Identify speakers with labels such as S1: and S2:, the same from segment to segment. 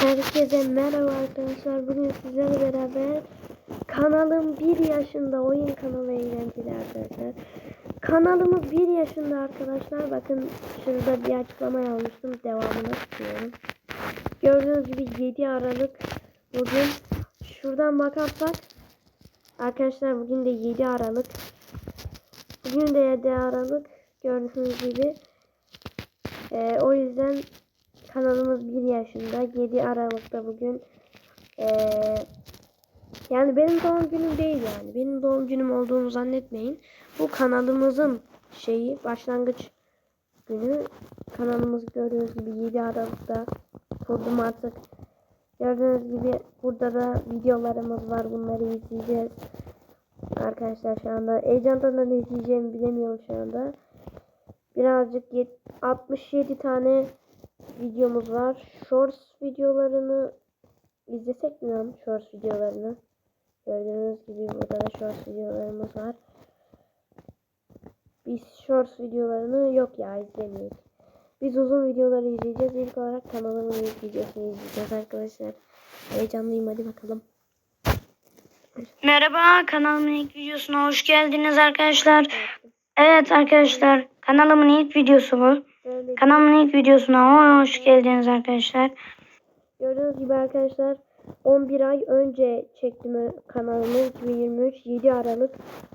S1: Herkese merhaba arkadaşlar. Bugün sizlerle beraber kanalım 1 yaşında oyun kanalı eğlenceli arkadaşlar. Kanalımız 1 yaşında arkadaşlar. Bakın şurada bir açıklama yazmıştım. Devamını tutuyorum. Gördüğünüz gibi 7 Aralık bugün. Şuradan bakarsak arkadaşlar bugün de 7 Aralık. Bugün de 7 Aralık gördüğünüz gibi. Ee, o yüzden kanalımız 1 yaşında. 7 Aralık'ta bugün. Ee, yani benim doğum günüm değil yani. Benim doğum günüm olduğunu zannetmeyin. Bu kanalımızın şeyi başlangıç günü. Kanalımız gördüğünüz gibi 7 Aralık'ta kurdum artık. Gördüğünüz gibi burada da videolarımız var. Bunları izleyeceğiz. Arkadaşlar şu anda heyecandan ne izleyeceğimi bilemiyorum şu anda. Birazcık yet- 67 tane videomuz var. Shorts videolarını izlesek mi lan shorts videolarını? Gördüğünüz gibi burada da shorts videolarımız var. Biz shorts videolarını yok ya izlemeyiz. Biz uzun videoları izleyeceğiz. İlk olarak kanalımın ilk videosunu izleyeceğiz arkadaşlar. Heyecanlıyım hadi bakalım.
S2: Merhaba kanalımın ilk videosuna hoş geldiniz arkadaşlar. Evet arkadaşlar kanalımın ilk videosu bu. Kanalımın ilk videosuna hoş geldiniz arkadaşlar.
S1: Gördüğünüz gibi arkadaşlar 11 ay önce çektim kanalımı 2023 7 Aralık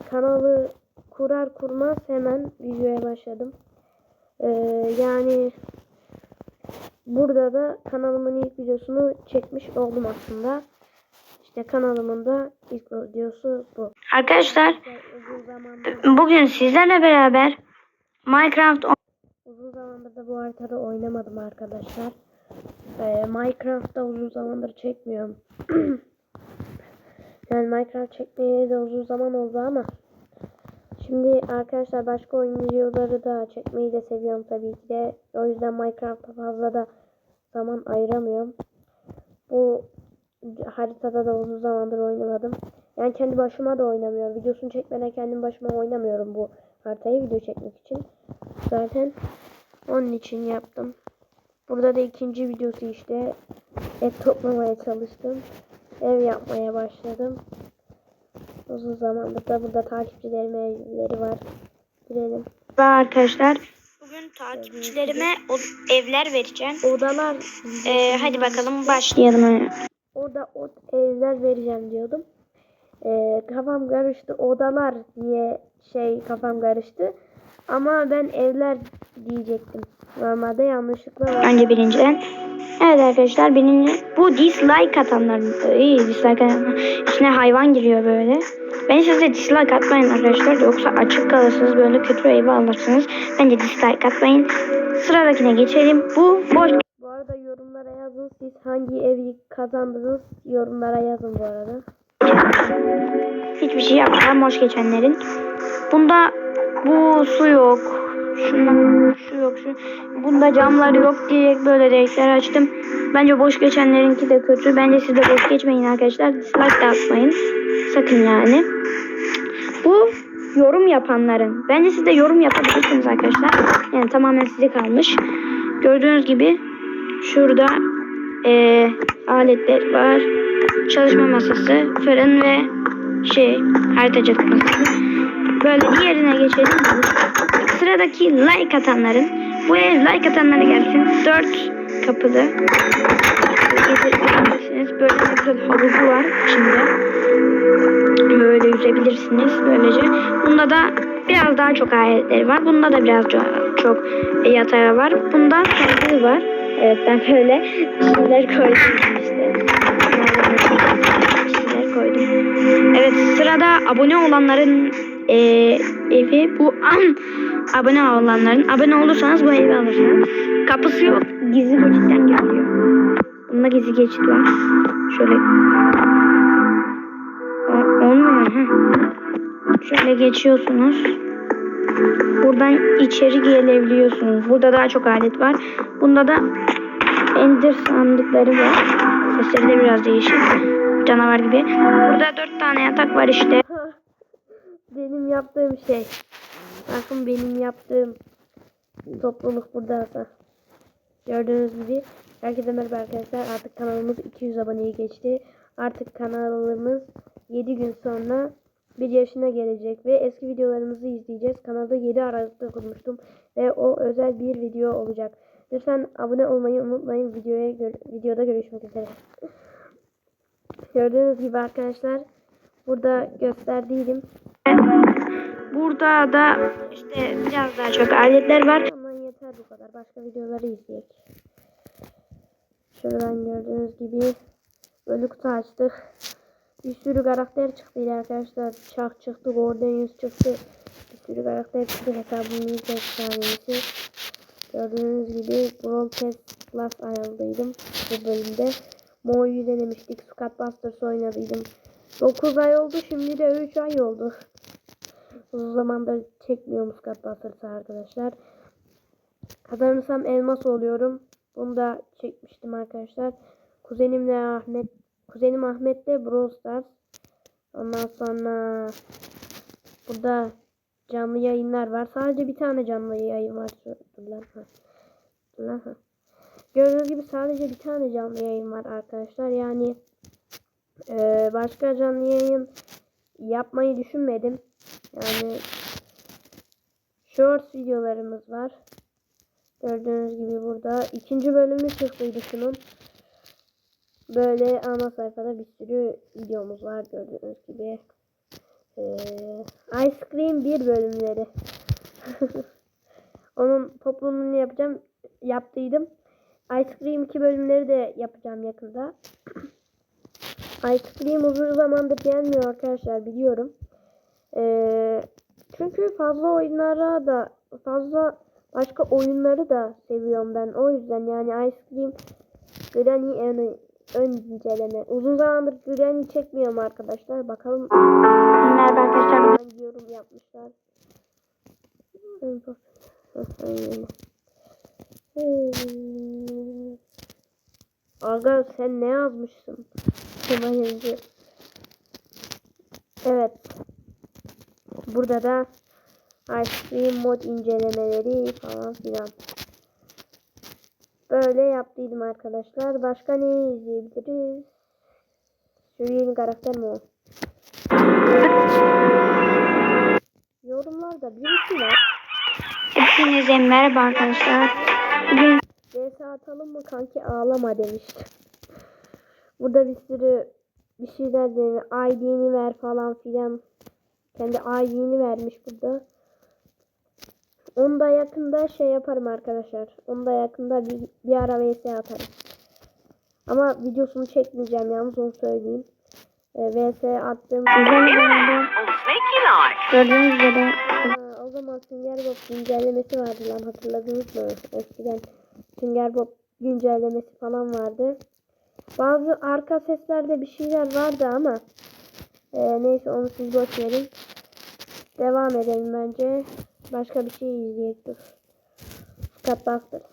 S1: kanalı kurar kurmaz hemen videoya başladım. Ee, yani burada da kanalımın ilk videosunu çekmiş oldum aslında. İşte kanalımın da ilk videosu bu.
S2: Arkadaşlar bugün sizlerle beraber Minecraft
S1: uzun zamandır da bu haritada oynamadım arkadaşlar. Ee, Minecraft'ta uzun zamandır çekmiyorum. yani Minecraft çekmeye de uzun zaman oldu ama şimdi arkadaşlar başka oyun videoları da çekmeyi de seviyorum tabii ki de. O yüzden Minecraft'a fazla da zaman ayıramıyorum. Bu haritada da uzun zamandır oynamadım. Yani kendi başıma da oynamıyorum. Videosunu çekmeden kendim başıma oynamıyorum bu haritayı video çekmek için. Zaten onun için yaptım. Burada da ikinci videosu işte. Et toplamaya çalıştım. Ev yapmaya başladım. Uzun zamandır da burada takipçilerim evleri var. Girelim.
S2: arkadaşlar. Bugün takipçilerime o- evler vereceğim.
S1: Odalar.
S2: Ee, hadi bakalım başlayalım.
S1: Orada o evler vereceğim diyordum. Ee, kafam karıştı. Odalar diye şey kafam karıştı. Ama ben evler diyecektim. Normalde yanlışlıkla var.
S2: Önce birinciden. Evet arkadaşlar birinci bu dislike atanların iyi dislike atanlar içine hayvan giriyor böyle. Ben size dislike atmayın arkadaşlar yoksa açık kalırsınız böyle kötü evi alırsınız. Bence dislike atmayın. Sıradakine geçelim. Bu boş
S1: Bu arada yorumlara yazın siz hangi evi kazandınız yorumlara yazın bu arada.
S2: hiçbir şey yapmadan boş geçenlerin. Bunda bu su yok. Şundan şu yok şu. Bunda camları yok diye böyle delikler açtım. Bence boş geçenlerinki de kötü. Bence siz de boş geçmeyin arkadaşlar. Dislike de atmayın. Sakın yani. Bu yorum yapanların. Bence siz de yorum yapabilirsiniz arkadaşlar. Yani tamamen size kalmış. Gördüğünüz gibi şurada eee, aletler var. Çalışma masası, fırın ve şey haritacılık masası. Böyle diğerine geçelim. Sıradaki like atanların bu ev like atanlara gelsin. 4 kapılı. Gezebilirsiniz. Böyle güzel havuzu var içinde. Böyle yüzebilirsiniz böylece. Bunda da biraz daha çok aletleri var. Bunda da biraz çok, çok yatağı var. Bunda sandığı var. Evet ben böyle şeyler koydum işte. Şeyler koydum. Evet sırada abone olanların eee, evi bu an abone olanların abone olursanız bu evi alırsınız. Kapısı yok. Gizli geçitten geliyor. Bunda gizli geçit var. Şöyle O- olmuyor. Heh. Şöyle geçiyorsunuz. Buradan içeri gelebiliyorsunuz. Burada daha çok alet var. Bunda da ender sandıkları var. Sesleri de biraz değişik. Canavar gibi. Burada dört tane yatak var işte.
S1: Benim yaptığım şey. Bakın benim yaptığım topluluk burada da. Gördüğünüz gibi Herkese merhaba arkadaşlar. Artık kanalımız 200 aboneyi geçti. Artık kanalımız 7 gün sonra 1 yaşına gelecek ve eski videolarımızı izleyeceğiz. Kanalda 7 Aralık'ta kurmuştum ve o özel bir video olacak. Lütfen abone olmayı unutmayın. Videoya gör- videoda görüşmek üzere. Gördüğünüz gibi arkadaşlar burada gösterdiydim.
S2: Burada da işte biraz daha çok aletler var.
S1: Aman yeter bu kadar. Başka videoları izleyek. Şuradan gördüğünüz gibi bölü kutu açtık. Bir sürü karakter çıktı arkadaşlar. Çak çıktı, Golden Yüz çıktı. Bir sürü karakter çıktı. Hesabımın ilk efsanesi. Gördüğünüz gibi Brawl Pass Plus ayarlıydım bu bölümde. Mo'yu denemiştik. Squad Busters oynadıydım. 9 ay oldu. Şimdi de 3 ay oldu. Uzun zamandır çekmiyorum Squad Busters'ı arkadaşlar. Kazanırsam elmas oluyorum. Bunu da çekmiştim arkadaşlar. Kuzenimle Ahmet, kuzenim Ahmet de Brawl Stars. Ondan sonra burada canlı yayınlar var. Sadece bir tane canlı yayın var. Dur lan. Dur lan. Gördüğünüz gibi sadece bir tane canlı yayın var arkadaşlar. Yani eee, başka canlı yayın yapmayı düşünmedim. Yani shorts videolarımız var. Gördüğünüz gibi burada ikinci bölümü çıktıydı şunun. Böyle ana sayfada bir sürü videomuz var gördüğünüz gibi. Ee, Ice Cream 1 bölümleri. Onun toplumunu yapacağım. Yaptıydım. Ice Cream 2 bölümleri de yapacağım yakında. Ice Cream uzun zamandır gelmiyor arkadaşlar biliyorum. Ee, çünkü fazla oyunlara da fazla başka oyunları da seviyorum ben. O yüzden yani Ice Cream Granny ön, ön inceleme. Uzun zamandır Granny çekmiyorum arkadaşlar. Bakalım
S2: Merhaba arkadaşlar.
S1: yorum yapmışlar. Aga sen ne yazmışsın? Yazıyor. Evet. Burada da Ice Cream mod incelemeleri falan filan. Böyle yaptıydım arkadaşlar. Başka ne izleyebiliriz? Şu yeni karakter mi o? Yorumlarda birisi var.
S2: Hepinize merhaba arkadaşlar. Bugün
S1: CS atalım mı kanki ağlama demişti. Burada bir sürü bir şeyler deniyor. ID'ni ver falan filan. Kendi ID'ni vermiş burada. Onu da yakında şey yaparım arkadaşlar. Onu da yakında bir, bir ara vs atarım. Ama videosunu çekmeyeceğim yalnız onu söyleyeyim. E, vs attığım
S2: sizden üzerinde gördüğünüz üzere
S1: o zaman Sünger Bob güncellemesi vardı lan hatırladınız mı? Eskiden Sünger Bob güncellemesi falan vardı. Bazı arka seslerde bir şeyler vardı ama e, neyse onu siz boş verin. Devam edelim bence. Başka bir şey izleyelim. Scat Busters.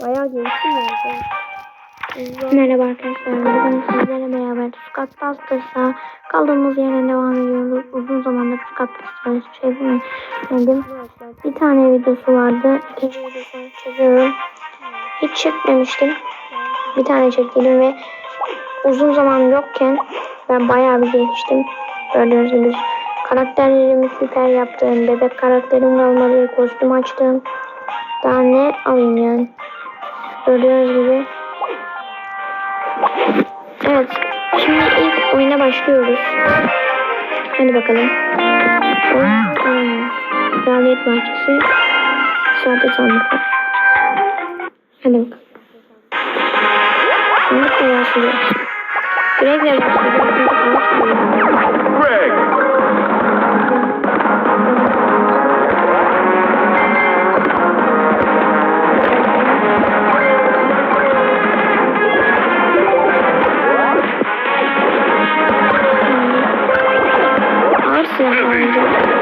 S1: Bayağı gelişti yani.
S2: Merhaba arkadaşlar. Bugün sizlere beraber Squad Busters'a kaldığımız yerden devam ediyoruz. Uzun zamandır Squad Busters'a hiçbir şey bilmedim. Bir tane videosu vardı. İkinci videosunu çekiyorum. Hiç çekmemiştim. Bir tane çektiydim ve uzun zaman yokken ben bayağı bir geliştim. Gördüğünüz gibi karakterlerimi süper yaptım. Bebek karakterim kalmadı. Kostüm açtım. Daha ne alayım yani. Gördüğünüz gibi. Evet. Şimdi ilk oyuna başlıyoruz. Hadi bakalım. Kraliyet Bahçesi. Sade sandıklar. Hadi bakalım. Başlıyor. Greg'le ağaç koyuyor.
S3: Greg,
S2: Ağır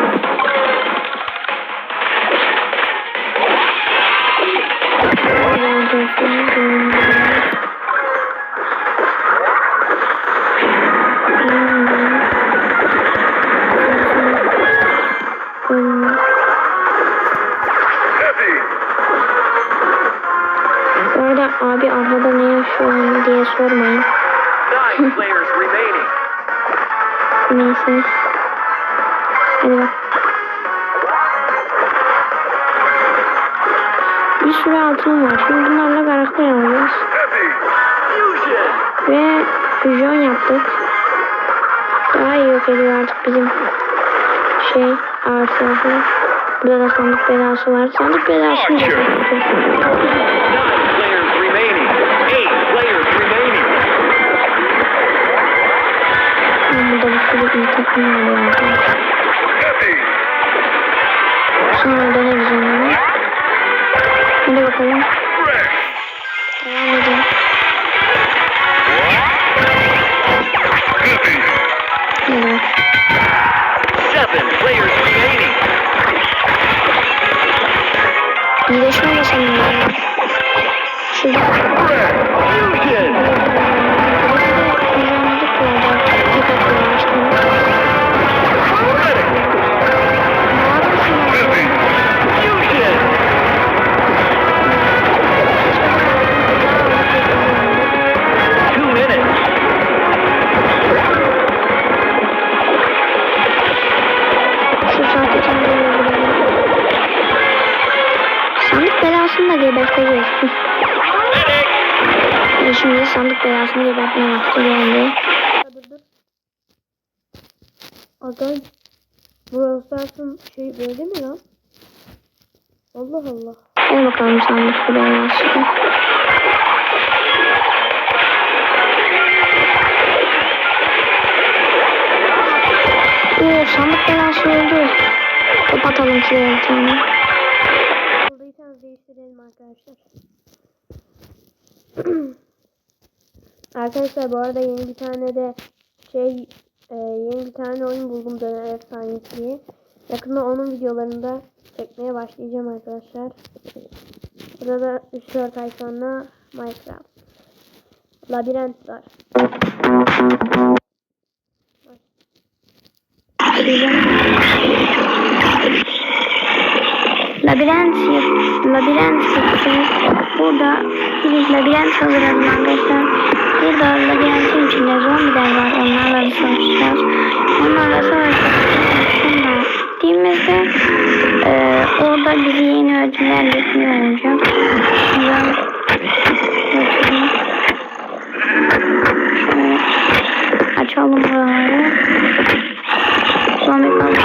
S3: remaining.
S2: Neyse. Hadi bak. Bir sürü altın var. Şimdi bunlarla karakter.
S3: Fusion.
S2: Ve füzyon yaptık. Daha iyi yok ediyor artık bizim şey artısı. Burada da sandık belası var. Sandık belasını da İyi takım.
S3: Heavy.
S2: Sonra onları. Hadi bakalım. Ve Şimdi sandık belasını gebertme vakti geldi.
S1: Dur dur. Aga Brawl Stars'ın şey böyle mi lan? Allah Allah.
S2: Hadi bakalım sandık belası. Oo sandık belası oldu. Kapatalım şuraya bir tane.
S1: Buradaysanız değiştirelim arkadaşlar. arkadaşlar bu arada yeni bir tane de şey e, yeni bir tane oyun buldum döner efsanesi. Yakında onun videolarını da çekmeye başlayacağım arkadaşlar. Burada 3-4 ay sonra Minecraft. Labirent var.
S2: Labirent labirent. Burada bir labirent hazırladım arkadaşlar. Burada labirentin içinde zombiler var. Onlarla savaşacağız. Onlarla savaşacağız. Gittiğimizde eee orada bizi yeni ödüller bekliyor olacak. Açalım buraları. Zombi kaldı.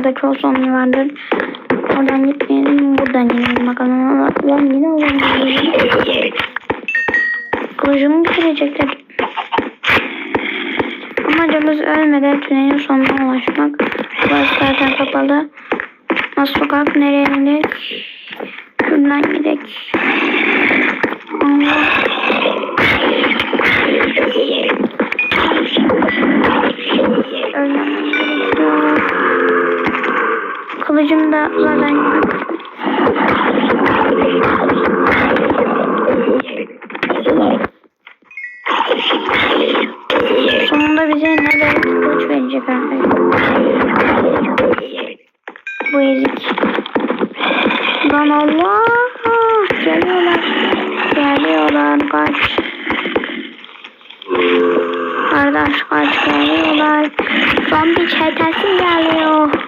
S2: Gidelim? Orada çok zombi vardır. Oradan gitmeyelim. Buradan gidelim bakalım. Ben yine alalım. Kılıcımı bitirecekler. Amacımız ölmeden tünelin sonuna ulaşmak. Burası zaten kapalı. Nasıl sokak nereye gidelim? Şuradan gidelim. Allah. Ölmem gerekiyor. Kılıcım da zaten Sonunda bize neden kılıç verecek arkadaşlar. Bu ezik. Lan Allah! Geliyorlar. Geliyorlar kaç. Kardeş kaç geliyorlar. Zombi çetesi geliyor.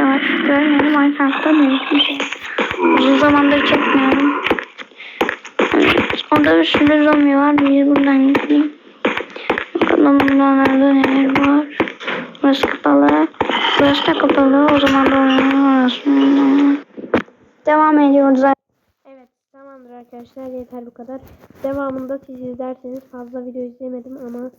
S2: Yavaş. Görmedim Minecraft'ta değişmiş. Uzun zamandır çekmiyorum. Evet. Orada bir sürü zombi var. Biz buradan gidelim. Bakalım. Buralarda neler var. Burası kapalı. Burası da kapalı. O zaman burası. Devam ediyoruz.
S1: Evet tamamdır arkadaşlar yeter bu kadar. Devamında siz izlerseniz fazla video izlemedim ama